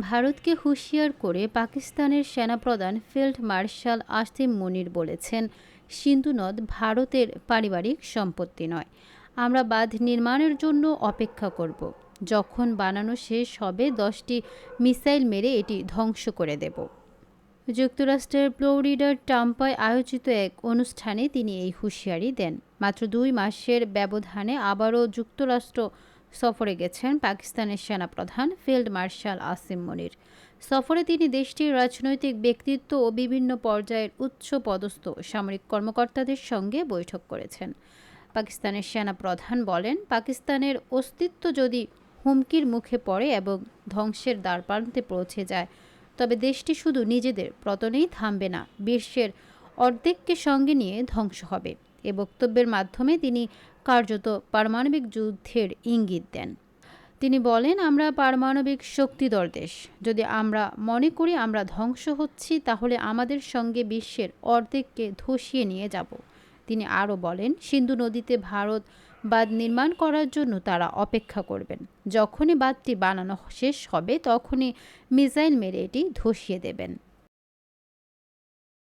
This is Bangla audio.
ভারতকে হুঁশিয়ার করে পাকিস্তানের সেনাপ্রধান ফিল্ড মার্শাল আসিম মনির বলেছেন, সিন্ধু নদ ভারতের পারিবারিক সম্পত্তি নয়। আমরা বাঁধ নির্মাণের জন্য অপেক্ষা করব। যখন বানানো শেষ হবে, দশটি মিসাইল মেরে এটি ধ্বংস করে দেব। যুক্তরাষ্ট্রের ফ্লোরিডার টাম্পায় আয়োজিত এক অনুষ্ঠানে তিনি এই হুঁশিয়ারি দেন। মাত্র দুই মাসের ব্যবধানে আবারও যুক্তরাষ্ট্র সফরে গেছেন পাকিস্তানের সেনাপ্রধান ফিল্ড মার্শাল আসিম মনির। সফরে তিনি দেশটির রাজনৈতিক ব্যক্তিত্ব ও বিভিন্ন পর্যায়ের উচ্চ পদস্থ সামরিক কর্মকর্তাদের সঙ্গে বৈঠক করেছেন। পাকিস্তানের সেনাপ্রধান বলেন, পাকিস্তানের অস্তিত্ব যদি হুমকির মুখে পড়ে এবং ধ্বংসের দ্বারপ্রান্তে পৌঁছে যায়, তবে দেশটি শুধু নিজেদের পতনেই থামবে না, বিশ্বের অর্ধেককে সঙ্গে নিয়ে ধ্বংস হবে। এ বক্তব্যের মাধ্যমে তিনি কার্যত পারমাণবিক যুদ্ধের ইঙ্গিত দেন। তিনি বলেন, আমরা পারমাণবিক শক্তিধর দেশ। যদি আমরা মনে করি আমরা ধ্বংস হচ্ছি, তাহলে আমাদের সঙ্গে বিশ্বের অর্ধেককে ধসিয়ে নিয়ে যাব। তিনি আরও বলেন, সিন্ধু নদীতে ভারত বাঁধ নির্মাণ করার জন্য তারা অপেক্ষা করবেন। যখনই বাঁধটি বানানো শেষ হবে, তখনই মিসাইল মেরে এটি ধসিয়ে দেবেন।